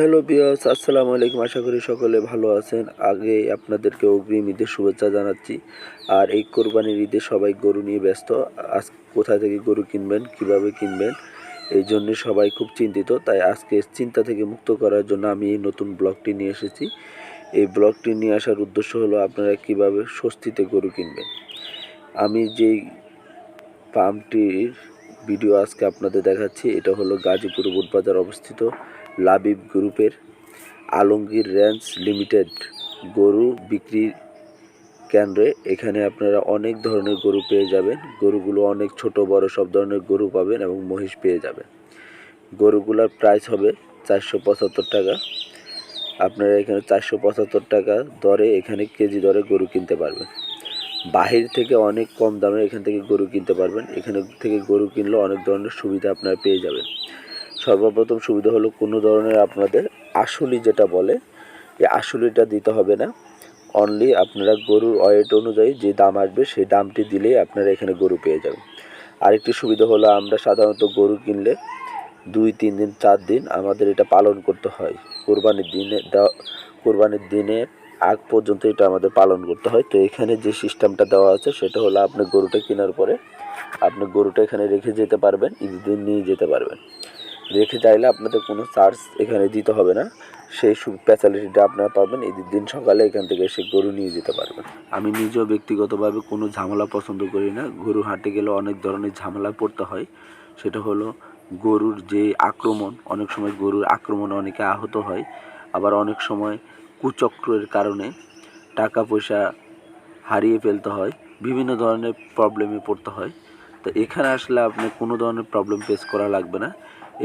Hello বিয়াস আসসালামু আলাইকুম। আশা করি সকলে ভালো আছেন। আগে আপনাদেরকে অগ্রিম ঈদের শুভেচ্ছা জানাচ্ছি। আর এই কোরবানির ঈদে সবাই গরু নিয়ে ব্যস্ত। আজ কোথা থেকে গরু কিনবেন, কীভাবে কিনবেন, এই জন্য সবাই খুব চিন্তিত। তাই আজকে চিন্তা থেকে মুক্ত করার জন্য আমি এই নতুন ব্লগটি নিয়ে এসেছি। এই ব্লগটি নিয়ে আসার উদ্দেশ্য হলো আপনারা কীভাবে স্বস্তিতে গরু কিনবেন। আমি যেই ফার্মটির ভিডিও আজকে আপনাদের দেখাচ্ছি, এটা হলো গাজীপুর বুটবাজার অবস্থিত। লাবিব গ্রুপের আলমগীর রেঞ্জ লিমিটেড গরু বিক্রি কেন্দ্রে এখানে আপনারা অনেক ধরনের গরু পেয়ে যাবেন। গরুগুলো অনেক ছোট, বড় সব ধরনের গরু পাবেন এবং মহিষ পেয়ে যাবেন। গরুগুলোর প্রাইস হবে চারশো পঁচাত্তর টাকা। আপনারা এখানে চারশো পঁচাত্তর টাকা দরে এখানে কেজি দরে গরু কিনতে পারবেন। বাহির থেকে অনেক কম দামে এখান থেকে গরু কিনতে পারবেন। এখানে থেকে গরু কিনলে অনেক ধরনের সুবিধা আপনারা পেয়ে যাবেন। সর্বপ্রথম সুবিধা হলো কোনো ধরনের আপনাদের আসলি যেটা বলে, এই আসলিটা দিতে হবে না। অনলি আপনারা গরুর ওয়েট অনুযায়ী যে দাম আসবে সেই দামটি দিলেই আপনারা এখানে গরু পেয়ে যাবেন। আরেকটি সুবিধা হলো আমরা সাধারণত গরু কিনলে দুই, তিন দিন, চার দিন আমাদের এটা পালন করতে হয়। কোরবানির দিনে কোরবানির দিনে আগ পর্যন্ত এটা আমাদের পালন করতে হয়। তো এখানে যে সিস্টেমটা দেওয়া আছে সেটা হলো আপনি গরুটা কেনার পরে আপনি গরুটা এখানে রেখে যেতে পারবেন, ঈদের দিন নিয়ে যেতে পারবেন। রেখে চাইলে আপনাদের কোনো চার্জ এখানে দিতে হবে না। সেই ফ্যাসিলিটিটা আপনারা পাবেন। ঈদের দিন সকালে এখান থেকে এসে গরু নিয়ে যেতে পারবেন। আমি নিজেও ব্যক্তিগতভাবে কোনো ঝামেলা পছন্দ করি না। গরু হাঁটে গেলে অনেক ধরনের ঝামেলা পড়তে হয়। সেটা হলো গরুর যে আক্রমণ, অনেক সময় গরুর আক্রমণে অনেকে আহত হয়। আবার অনেক সময় কুচক্রের কারণে টাকা পয়সা হারিয়ে ফেলতে হয়। বিভিন্ন ধরনের প্রবলেমে পড়তে হয়। তো এখানে আসলে আপনি কোনো ধরনের প্রবলেম ফেস করা লাগবে না।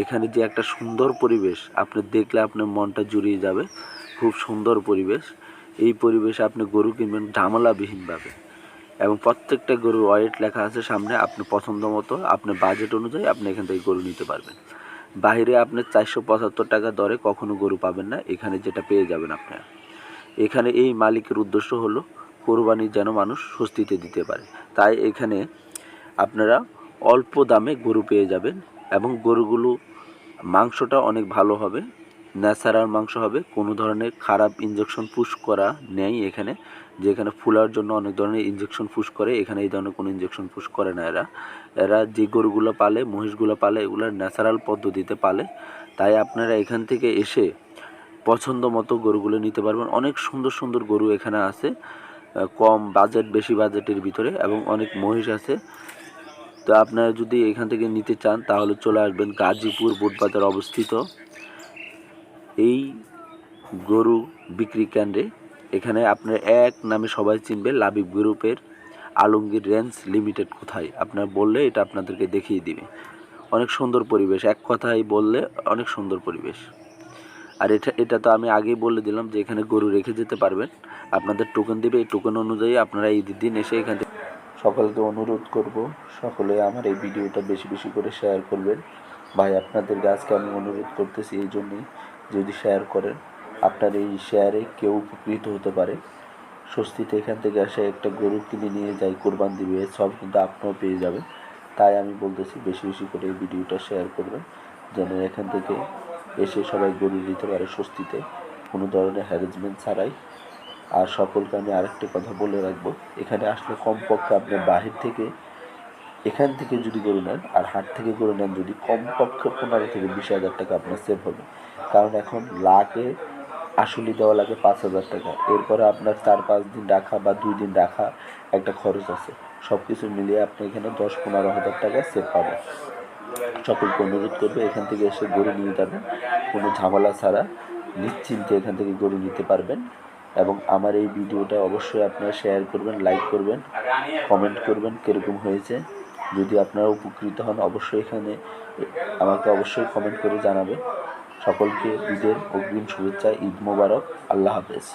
এখানে যে একটা সুন্দর পরিবেশ, আপনি দেখলে আপনার মনটা জুড়িয়ে যাবে। খুব সুন্দর পরিবেশ। এই পরিবেশে আপনি গরু কিনবেন ঝামেলাবিহীনভাবে এবং প্রত্যেকটা গরুর ওয়েট লেখা আছে সামনে, আপনি পছন্দ মতো, আপনার বাজেট অনুযায়ী আপনি এখান থেকে গরু নিতে পারবেন। বাইরে আপনি চারশো পঁচাত্তর টাকা দরে কখনো গরু পাবেন না, এখানে যেটা পেয়ে যাবেন আপনারা এখানে এই মালিকের উদ্দেশ্য হলো কোরবানি যেন মানুষ স্বস্তিতে দিতে পারে। তাই এখানে আপনারা অল্প দামে গরু পেয়ে যাবেন এবং গরুগুলো মাংসটা অনেক ভালো হবে, ন্যাচারাল মাংস হবে, কোনো ধরনের খারাপ ইঞ্জেকশন পুশ করা নেই এখানে, যেখানে ফুলার জন্য অনেক ধরনের ইঞ্জেকশন পুশ করে, এখানে এই ধরনের কোনো ইঞ্জেকশন পুশ করে না এরা। এরা যে গরুগুলো পালে, মহিষগুলো পালে, এগুলো ন্যাচারাল পদ্ধতিতে পালে, তাই আপনারা এখান থেকে এসে পছন্দ মতো গরুগুলো নিতে পারবেন। অনেক সুন্দর সুন্দর গরু এখানে আছে কম বাজেট বেশি বাজেটের ভিতরে এবং অনেক মহিষ আছে। তো আপনারা যদি এখান থেকে নিতে চান, তাহলে চলে আসবেন গাজীপুর বুটবাজার অবস্থিত। এই গরু বিক্রি কেন্দ্রে। এখানে আপনার এক নামে সবাই চিনবে লাবিব গ্রুপের আলমগীর রেঞ্জ লিমিটেড কোথায়? আপনার বললে এটা আপনাদেরকে দেখিয়ে দিবে। অনেক সুন্দর পরিবেশ, এক কথায় বললে অনেক সুন্দর পরিবেশ। আর এটা এটা তো আমি আগেই বলে দিলাম যে এখানে গরু রেখে যেতে পারবেন। আপনাদের টোকেন দিবে, এই টোকেন অনুযায়ী আপনারা ঈদের দিন এসে এখান থেকে সকলকে অনুরোধ করব, সকলে আমার এই ভিডিওটা বেশি বেশি করে শেয়ার করবেন। ভাই, আপনাদেরকে আজকে আমি অনুরোধ করতেছি এই জন্যই, যদি শেয়ার করেন, আপনার এই শেয়ারে কেউ উপকৃত হতে পারে। স্বস্তিতে এখান থেকে এসে একটা গরু কিনে নিয়ে যাই, কোরবান দিবে সব কিন্তু আপনিও পেয়ে যাবেন। তাই আমি বলতেছি, বেশি বেশি করে এই ভিডিওটা শেয়ার করবেন, যেন এখান থেকে এসে সবাই গরু নিতে পারে স্বস্তিতে। কোনো ধরনের হ্যারেসমেন্ট ছাড়াই আর সকলকে আমি আরেকটি কথা বলে রাখব। এখানে আসলে কমপক্ষে আপনি বাহির থেকে, এখান থেকে যদি গরু নেন আর হাট থেকে গরু নেন যদি, কমপক্ষে পনেরো থেকে বিশ হাজার টাকা আপনার সেভ হবে। কারণ এখন লাখে আসলে দেওয়া লাগে পাঁচ হাজার টাকা। এরপরে আপনার চার পাঁচ দিন রাখা বা দুই দিন রাখা একটা খরচ আছে। সব কিছু মিলিয়ে আপনি এখানে দশ পনেরো হাজার টাকা সেভ পাবেন। সকলকে অনুরোধ করবে এখান থেকে এসে গড়ে নিয়ে যাবেন। কোনো ঝামেলা ছাড়া নিশ্চিন্তে এখান থেকে গড়ে নিতে পারবেন। এবং আমার এই ভিডিওটা অবশ্যই আপনারা শেয়ার করবেন লাইক করবেন কমেন্ট করবেন কীরকম হয়েছে। যদি আপনারা উপকৃত হন, অবশ্যই এখানে আমাকে অবশ্যই কমেন্ট করে জানাবেন। সকলকে ঈদের অগ্রিম শুভেচ্ছা, ঈদ মোবারক, আল্লাহ হাফেজ।